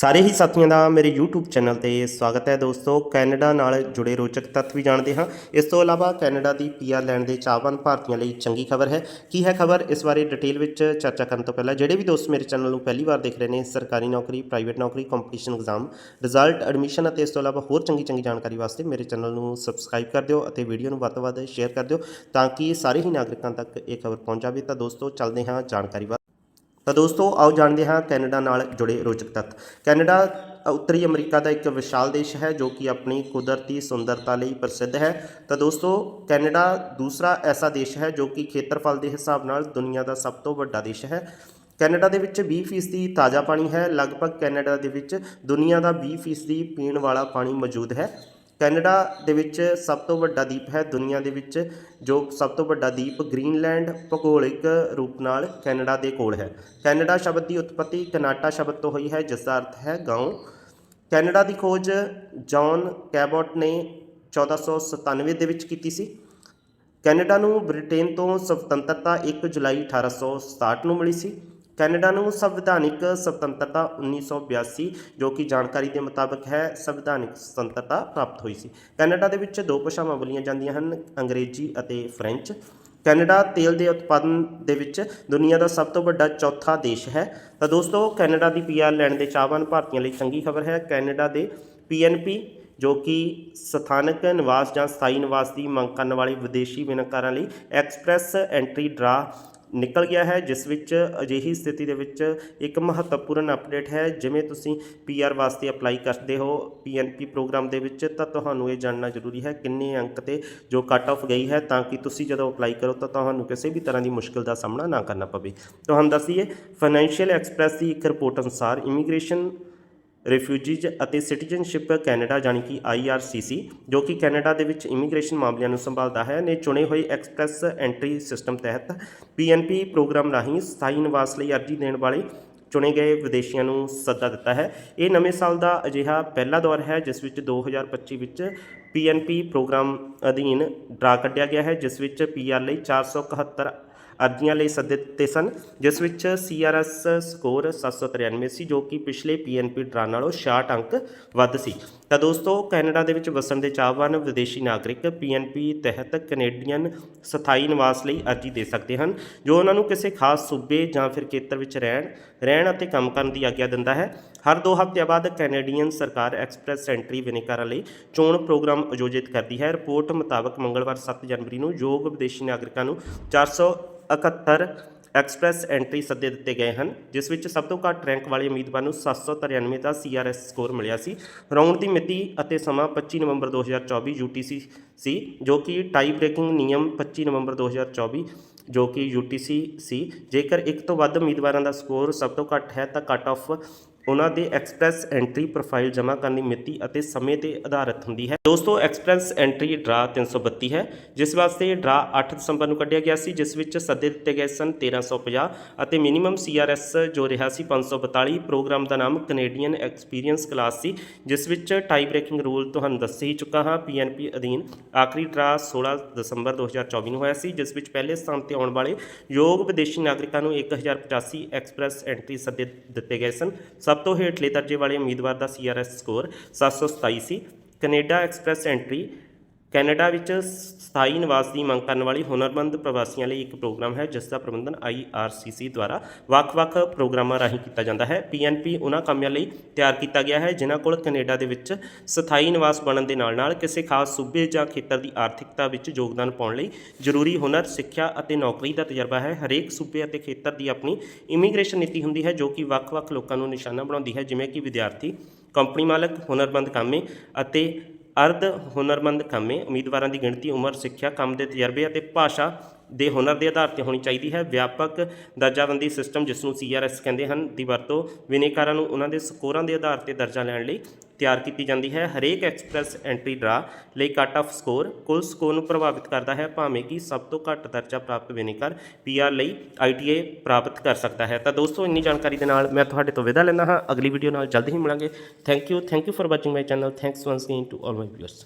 ਸਾਰੇ ਹੀ ਸਾਥੀਆਂ ਦਾ ਮੇਰੇ YouTube ਚੈਨਲ ਤੇ ਸਵਾਗਤ ਹੈ ਦੋਸਤੋ। ਕੈਨੇਡਾ ਨਾਲ ਜੁੜੇ ਰੋਚਕ ਤੱਥ ਵੀ ਜਾਣਦੇ ਹਾਂ। ਇਸ ਤੋਂ ਇਲਾਵਾ ਕੈਨੇਡਾ ਦੀ ਪੀਆਰ ਲੈਣ ਦੇ ਚਾਹਵਾਨ ਭਾਰਤੀਆਂ ਲਈ ਚੰਗੀ ਖਬਰ ਹੈ। ਕੀ ਹੈ ਖਬਰ? ਇਸ ਬਾਰੇ ਡਿਟੇਲ ਵਿੱਚ ਚਰਚਾ ਕਰਨ ਤੋਂ ਪਹਿਲਾਂ ਜਿਹੜੇ ਵੀ ਦੋਸਤ ਮੇਰੇ ਚੈਨਲ ਨੂੰ ਪਹਿਲੀ ਵਾਰ ਦੇਖ ਰਹੇ ਨੇ, ਸਰਕਾਰੀ ਨੌਕਰੀ, ਪ੍ਰਾਈਵੇਟ ਨੌਕਰੀ ਕੰਪੀਟੀਸ਼ਨ ਐਗਜ਼ਾਮ ਰਿਜ਼ਲਟ ਐਡਮਿਸ਼ਨ ਅਤੇ ਇਸ ਤੋਂ ਇਲਾਵਾ ਹੋਰ ਚੰਗੀ ਚੰਗੀ ਜਾਣਕਾਰੀ ਵਾਸਤੇ ਮੇਰੇ ਚੈਨਲ ਨੂੰ ਸਬਸਕ੍ਰਾਈਬ ਕਰ ਦਿਓ ਅਤੇ ਵੀਡੀਓ ਨੂੰ ਵੱਧ ਤੋਂ ਵੱਧ ਸ਼ੇਅਰ ਕਰ ਦਿਓ ਤਾਂ ਕਿ ਸਾਰੇ ਹੀ ਨਾਗਰਿਕਾਂ ਤੱਕ ਇਹ ਖਬਰ ਪਹੁੰਚ ਜਾਵੇ। ਤਾਂ ਦੋਸਤੋ, ਚੱਲਦੇ ਹਾਂ ਜਾਣਕਾਰੀ ਵੱਲ। ਤਾਂ ਦੋਸਤੋ, ਆਓ ਜਾਣਦੇ ਹਾਂ ਕੈਨੇਡਾ ਨਾਲ ਜੁੜੇ ਰੋਚਕ ਤੱਤ ਕੈਨੇਡਾ ਉੱਤਰੀ ਅਮਰੀਕਾ ਦਾ ਇੱਕ ਵਿਸ਼ਾਲ ਦੇਸ਼ ਹੈ, ਜੋ ਕਿ ਆਪਣੀ ਕੁਦਰਤੀ ਸੁੰਦਰਤਾ ਲਈ ਪ੍ਰਸਿੱਧ ਹੈ। ਤਾਂ ਦੋਸਤੋ, ਕੈਨੇਡਾ ਦੂਸਰਾ ਐਸਾ ਦੇਸ਼ ਹੈ, ਜੋ ਕਿ ਖੇਤਰਫਲ ਦੇ ਹਿਸਾਬ ਨਾਲ ਦੁਨੀਆ ਦਾ ਸਭ ਤੋਂ ਵੱਡਾ ਦੇਸ਼ ਹੈ। ਕੈਨੇਡਾ ਦੇ ਵਿੱਚ 20% ਤਾਜ਼ਾ ਪਾਣੀ ਹੈ, ਲਗਭਗ ਕੈਨੇਡਾ ਦੇ ਵਿੱਚ ਦੁਨੀਆ ਦਾ 20% ਪੀਣ ਵਾਲਾ ਪਾਣੀ ਮੌਜੂਦ ਹੈ। ਕੈਨੇਡਾ ਦੇ ਵਿੱਚ ਸਭ ਤੋਂ ਵੱਡਾ ਦੀਪ ਹੈ ਦੁਨੀਆ ਦੇ ਵਿੱਚ ਜੋ ਸਭ ਤੋਂ ਵੱਡਾ ਦੀਪ ਗ੍ਰੀਨਲੈਂਡ ਭੂਗੋਲਿਕ ਰੂਪ ਨਾਲ ਕੈਨੇਡਾ ਦੇ ਕੋਲ ਹੈ ਕੈਨੇਡਾ ਸ਼ਬਦ ਦੀ ਉਤਪਤੀ ਕਨਾਟਾ ਸ਼ਬਦ ਤੋਂ ਹੋਈ ਹੈ ਜਿਸ ਦਾ ਅਰਥ ਹੈ گاؤں ਕੈਨੇਡਾ ਦੀ ਖੋਜ ਜੌਨ ਕੈਬੋਟ ਨੇ 1497 ਦੇ ਵਿੱਚ ਕੀਤੀ ਸੀ ਕੈਨੇਡਾ ਨੂੰ ਬ੍ਰਿਟੇਨ ਤੋਂ ਸੁਤੰਤਰਤਾ 1 ਜੁਲਾਈ 1867 ਨੂੰ ਮਿਲੀ ਸੀ ਕੈਨੇਡਾ ਨੂੰ ਸੰਵਿਧਾਨਿਕ ਸੁਤੰਤਰਤਾ 1982 ਜੋ ਕਿ ਜਾਣਕਾਰੀ ਦੇ ਮੁਤਾਬਕ ਹੈ, ਸੰਵਿਧਾਨਿਕ ਸੁਤੰਤਰਤਾ ਪ੍ਰਾਪਤ ਹੋਈ ਸੀ। ਕੈਨੇਡਾ ਦੇ ਵਿੱਚ ਦੋ ਭਾਸ਼ਾਵਾਂ ਬੋਲੀਆਂ ਜਾਂਦੀਆਂ ਹਨ, ਅੰਗਰੇਜ਼ੀ ਅਤੇ ਫ੍ਰੈਂਚ। ਕੈਨੇਡਾ ਤੇਲ ਦੇ ਉਤਪਾਦਨ ਦੇ ਵਿੱਚ ਦੁਨੀਆ ਦਾ ਸਭ ਤੋਂ ਵੱਡਾ ਚੌਥਾ ਦੇਸ਼ ਹੈ। ਤਾਂ ਦੋਸਤੋ, ਕੈਨੇਡਾ ਦੀ ਪੀਆਰ ਲੈਣ ਦੇ ਚਾਹਵਾਨ ਭਾਰਤੀਆਂ ਲਈ ਚੰਗੀ ਖਬਰ ਹੈ। ਕੈਨੇਡਾ ਦੇ ਪੀਐਨਪੀ ਜੋ ਕਿ ਸਥਾਨਕ ਨਿਵਾਸ ਜਾਂ ਸਥਾਈ ਨਿਵਾਸ ਦੀ ਮੰਗ ਕਰਨ ਵਾਲੇ ਵਿਦੇਸ਼ੀ ਬਿਨਕਾਰਾਂ ਲਈ ਐਕਸਪ੍ਰੈਸ ਐਂਟਰੀ ਡਰਾ ਨਿਕਲ ਗਿਆ ਹੈ, ਜਿਸ ਵਿੱਚ ਅਜਿਹੀ ਸਥਿਤੀ ਦੇ ਵਿੱਚ ਇੱਕ ਮਹੱਤਵਪੂਰਨ ਅਪਡੇਟ ਹੈ, ਜਿਵੇਂ ਤੁਸੀਂ ਪੀਆਰ ਵਾਸਤੇ ਅਪਲਾਈ ਕਰਦੇ ਹੋ ਪੀਐਨਪੀ ਪ੍ਰੋਗਰਾਮ ਦੇ ਵਿੱਚ, ਤਾਂ ਤੁਹਾਨੂੰ ਇਹ ਜਾਣਨਾ ਜ਼ਰੂਰੀ ਹੈ ਕਿੰਨੇ ਅੰਕ ਤੇ ਜੋ ਕੱਟ ਆਫ ਗਈ ਹੈ, ਤਾਂ ਕਿ ਤੁਸੀਂ ਜਦੋਂ ਅਪਲਾਈ ਕਰੋ, ਤਾਂ ਤੁਹਾਨੂੰ ਕਿਸੇ ਵੀ ਤਰ੍ਹਾਂ ਦੀ ਮੁਸ਼ਕਲ ਦਾ ਸਾਹਮਣਾ ਨਾ ਕਰਨਾ ਪਵੇ। ਤੁਹਾਨੂੰ ਦੱਸੀਏ ਫਾਈਨੈਂਸ਼ੀਅਲ ਐਕਸਪ੍ਰੈਸ ਦੀ ਇੱਕ ਰਿਪੋਰਟ ਅਨੁਸਾਰ ਇਮੀਗ੍ਰੇਸ਼ਨ ਰਿਫਿਊਜੀਜ਼ ਅਤੇ ਸਿਟੀਜ਼ਨਸ਼ਿਪ ਕੈਨੇਡਾ ਜਾਣੀ ਕਿ IRCC ਜੋ ਕਿ ਕੈਨੇਡਾ ਦੇ ਵਿੱਚ ਇਮੀਗ੍ਰੇਸ਼ਨ ਮਾਮਲਿਆਂ ਨੂੰ ਸੰਭਾਲਦਾ ਹੈ, ਨੇ ਚੁਣੇ ਹੋਏ ਐਕਸਪ੍ਰੈਸ ਐਂਟਰੀ ਸਿਸਟਮ ਤਹਿਤ PNP ਪ੍ਰੋਗਰਾਮ ਰਾਹੀਂ ਸਥਾਈ ਨਿਵਾਸ ਲਈ ਅਰਜ਼ੀ ਦੇਣ ਵਾਲੇ ਚੁਣੇ ਗਏ ਵਿਦੇਸ਼ੀਆਂ ਨੂੰ ਸੱਦਾ ਦਿੱਤਾ ਹੈ। ਇਹ ਨਵੇਂ ਸਾਲ ਦਾ ਅਜਿਹਾ ਪਹਿਲਾ ਦੌਰ ਹੈ, ਜਿਸ ਵਿੱਚ 2025 ਵਿੱਚ PNP ਪ੍ਰੋਗਰਾਮ ਅਧੀਨ ਡਰਾ ਕੱਢਿਆ ਗਿਆ ਹੈ, ਜਿਸ ਵਿੱਚ PR ਲਈ 471 ਅਰਜ਼ੀਆਂ ਲਈ ਸੱਦੇ ਦਿੱਤੇ ਸਨ, ਜਿਸ ਵਿੱਚ CRS ਸਕੋਰ 793 ਸੀ ਜੋ ਕਿ ਪਿਛਲੇ PNP ਡਰਾ ਨਾਲੋਂ 66 ਅੰਕ ਵੱਧ ਸੀ। ਤਾਂ ਦੋਸਤੋ, ਕੈਨੇਡਾ ਦੇ ਵਿੱਚ ਵਸਣ ਦੇ ਚਾਹਵਾਨ ਵਿਦੇਸ਼ੀ ਨਾਗਰਿਕ PNP ਤਹਿਤ ਕੈਨੇਡੀਅਨ ਸਥਾਈ ਨਿਵਾਸ ਲਈ ਅਰਜ਼ੀ ਦੇ ਸਕਦੇ ਹਨ, ਜੋ ਉਹਨਾਂ ਨੂੰ ਕਿਸੇ ਖਾਸ ਸੂਬੇ ਜਾਂ ਫਿਰ ਖੇਤਰ ਵਿੱਚ ਰਹਿਣ ਰਹਿਣ ਅਤੇ ਕੰਮ ਕਰਨ ਦੀ ਆਗਿਆ ਦਿੰਦਾ ਹੈ। ਹਰ 2 ਹਫ਼ਤਿਆਂ ਬਾਅਦ ਕੈਨੇਡੀਅਨ ਸਰਕਾਰ ਐਕਸਪ੍ਰੈਸ ਐਂਟਰੀ ਵਿਨੇਕਾਰਾਂ ਲਈ ਚੋਣ ਪ੍ਰੋਗਰਾਮ ਆਯੋਜਿਤ ਕਰਦੀ ਹੈ। ਰਿਪੋਰਟ ਮੁਤਾਬਕ ਮੰਗਲਵਾਰ 7 ਜਨਵਰੀ ਨੂੰ ਯੋਗ ਵਿਦੇਸ਼ੀ ਨਾਗਰਿਕਾਂ ਨੂੰ 471 ਐਕਸਪ੍ਰੈਸ ਐਂਟਰੀ ਸੱਦੇ ਦਿੱਤੇ ਗਏ ਹਨ, ਜਿਸ ਵਿੱਚ ਸਭ ਤੋਂ ਘੱਟ ਰੈਂਕ ਵਾਲੇ ਉਮੀਦਵਾਰ ਨੂੰ 793 ਦਾ CRS ਸਕੋਰ ਮਿਲਿਆ ਸੀ। ਰਾਉਂਡ ਦੀ ਮਿਤੀ ਅਤੇ ਸਮਾਂ 25 ਨਵੰਬਰ 2024 UTC ਸੀ ਜੋ ਕਿ ਟਾਈ ਬ੍ਰੇਕਿੰਗ ਨਿਯਮ 25 ਨਵੰਬਰ 2024 ਜੋ ਕਿ UTC ਸੀ। ਜੇਕਰ ਇੱਕ ਤੋਂ ਵੱਧ ਉਮੀਦਵਾਰਾਂ ਦਾ ਸਕੋਰ ਸਭ ਤੋਂ ਘੱਟ ਹੈ ਤਾਂ ਕੱਟ ਆਫ ਉਹਨਾਂ ਦੇ ਐਕਸਪ੍ਰੈਸ ਐਂਟਰੀ ਪ੍ਰੋਫਾਈਲ ਜਮ੍ਹਾਂ ਕਰਨ ਦੀ ਮਿਤੀ ਅਤੇ ਸਮੇਂ ਤੇ ਆਧਾਰਿਤ ਹੁੰਦੀ ਹੈ। ਦੋਸਤੋ, ਐਕਸਪ੍ਰੈਸ ਐਂਟਰੀ ਡਰਾ 332 ਹੈ। ਜਿਸ ਵਾਸਤੇ ਡਰਾ 8 ਦਸੰਬਰ ਨੂੰ ਕੱਢਿਆ ਗਿਆ ਸੀ, ਜਿਸ ਵਿੱਚ ਸੱਦੇ ਦਿੱਤੇ ਗਏ ਸਨ 1350 ਅਤੇ ਮਿਨੀਮਮ CRS ਜੋ ਰਿਹਾ ਸੀ 542 ਪ੍ਰੋਗਰਾਮ ਦਾ ਨਾਮ ਕੈਨੇਡੀਅਨ ਐਕਸਪੀਰੀਅੰਸ ਕਲਾਸ ਸੀ, ਜਿਸ ਵਿੱਚ ਟਾਈ ਬ੍ਰੇਕਿੰਗ ਰੂਲ ਤੁਹਾਨੂੰ ਦੱਸ ਹੀ ਚੁੱਕਾ ਹਾਂ। PNP ਅਧੀਨ ਆਖਰੀ ਡਰਾ 16 ਦਸੰਬਰ 2024 ਨੂੰ ਹੋਇਆ ਸੀ, ਜਿਸ ਵਿੱਚ ਪਹਿਲੇ ਸਥਾਨ ਤੇ ਆਉਣ ਵਾਲੇ ਯੋਗ ਵਿਦੇਸ਼ੀ ਨਾਗਰਿਕਾਂ ਨੂੰ 1085 ਐਕਸਪ੍ਰੈਸ ਐਂਟਰੀ ਸੱਦੇ ਦਿੱਤੇ ਗਏ ਸਨ। ਸਭ ਤੋਂ ਹੇਠਲੇ ਦਰਜੇ ਵਾਲੇ ਉਮੀਦਵਾਰ ਦਾ CRS ਸਕੋਰ 727 ਸੀ ਕੈਨੇਡਾ ਐਕਸਪ੍ਰੈਸ ਐਂਟਰੀ ਕੈਨੇਡਾ ਵਿੱਚ ਸਥਾਈ ਨਿਵਾਸ ਦੀ ਮੰਗ ਕਰਨ ਵਾਲੀ ਹੁਨਰਮੰਦ ਪ੍ਰਵਾਸੀਆਂ ਲਈ ਇੱਕ ਪ੍ਰੋਗਰਾਮ ਹੈ, ਜਿਸ ਦਾ ਪ੍ਰਬੰਧਨ IRCC ਦੁਆਰਾ ਵੱਖ-ਵੱਖ ਪ੍ਰੋਗਰਾਮਾਂ ਰਾਹੀਂ ਕੀਤਾ ਜਾਂਦਾ ਹੈ। PNP ਉਹਨਾਂ ਕਾਮਿਆਂ ਲਈ ਤਿਆਰ ਕੀਤਾ ਗਿਆ ਹੈ, ਜਿਨ੍ਹਾਂ ਕੋਲ ਕੈਨੇਡਾ ਦੇ ਵਿੱਚ ਸਥਾਈ ਨਿਵਾਸ ਬਣਨ ਦੇ ਨਾਲ-ਨਾਲ ਕਿਸੇ ਖਾਸ ਸੂਬੇ ਜਾਂ ਖੇਤਰ ਦੀ ਆਰਥਿਕਤਾ ਵਿੱਚ ਯੋਗਦਾਨ ਪਾਉਣ ਲਈ ਜ਼ਰੂਰੀ ਹੁਨਰ, ਸਿੱਖਿਆ ਅਤੇ ਨੌਕਰੀ ਦਾ ਤਜਰਬਾ ਹੈ। ਹਰੇਕ ਸੂਬੇ ਅਤੇ ਖੇਤਰ ਦੀ ਆਪਣੀ ਇਮੀਗ੍ਰੇਸ਼ਨ ਨੀਤੀ ਹੁੰਦੀ ਹੈ, ਜੋ ਕਿ ਵੱਖ-ਵੱਖ ਲੋਕਾਂ ਨੂੰ ਨਿਸ਼ਾਨਾ ਬਣਾਉਂਦੀ ਹੈ, ਜਿਵੇਂ ਕਿ ਵਿਦਿਆਰਥੀ, ਕੰਪਨੀ ਮਾਲਕ, ਹੁਨਰਮੰਦ ਕਾਮੇ ਅਤੇ ਅਰਧ ਹੁਨਰਮੰਦ ਕਾਮੇ ਉਮੀਦਵਾਰਾਂ ਦੀ ਗਿਣਤੀ ਉਮਰ ਸਿੱਖਿਆ ਕੰਮ ਦੇ ਤਜਰਬੇ ਅਤੇ ਭਾਸ਼ਾ ਦੇ ਹੁਨਰ ਦੇ ਆਧਾਰ ਤੇ ਹੋਣੀ ਚਾਹੀਦੀ ਹੈ। ਵਿਆਪਕ ਦਰਜਾਬੰਦੀ ਸਿਸਟਮ ਜਿਸ ਨੂੰ CRS ਕਹਿੰਦੇ ਹਨ, ਦੀ ਵਰਤੋਂ ਵਿਨੇਕਾਰਾਂ ਨੂੰ ਉਹਨਾਂ ਦੇ ਸਕੋਰਾਂ ਦੇ ਆਧਾਰ ਤੇ ਦਰਜਾ ਲੈਣ ਲਈ ਤਿਆਰ ਕੀਤੀ ਜਾਂਦੀ ਹੈ। ਹਰੇਕ ਐਕਸਪ੍ਰੈਸ ਐਂਟਰੀ ਡਰਾ ਲਈ ਕੱਟ ਆਫ ਸਕੋਰ ਕੁੱਲ ਸਕੋਰ ਨੂੰ ਪ੍ਰਭਾਵਿਤ ਕਰਦਾ ਹੈ। ਭਾਵੇਂ ਕਿ ਸਭ ਤੋਂ ਘੱਟ ਦਰਜਾ ਪ੍ਰਾਪਤ ਵਿਨੇਕਾਰ PR ਲਈ ITA ਪ੍ਰਾਪਤ ਕਰ ਸਕਦਾ ਹੈ। ਤਾਂ ਦੋਸਤੋ, ਇੰਨੀ ਜਾਣਕਾਰੀ ਦੇ ਨਾਲ ਮੈਂ ਤੁਹਾਡੇ ਤੋਂ ਵਿਦਾ ਲੈਂਦਾ ਹਾਂ। ਅਗਲੀ ਵੀਡੀਓ ਨਾਲ ਜਲਦੀ ਹੀ ਮਿਲਾਂਗੇ। Thank you thank you for watching my channel thanks once again to all my viewers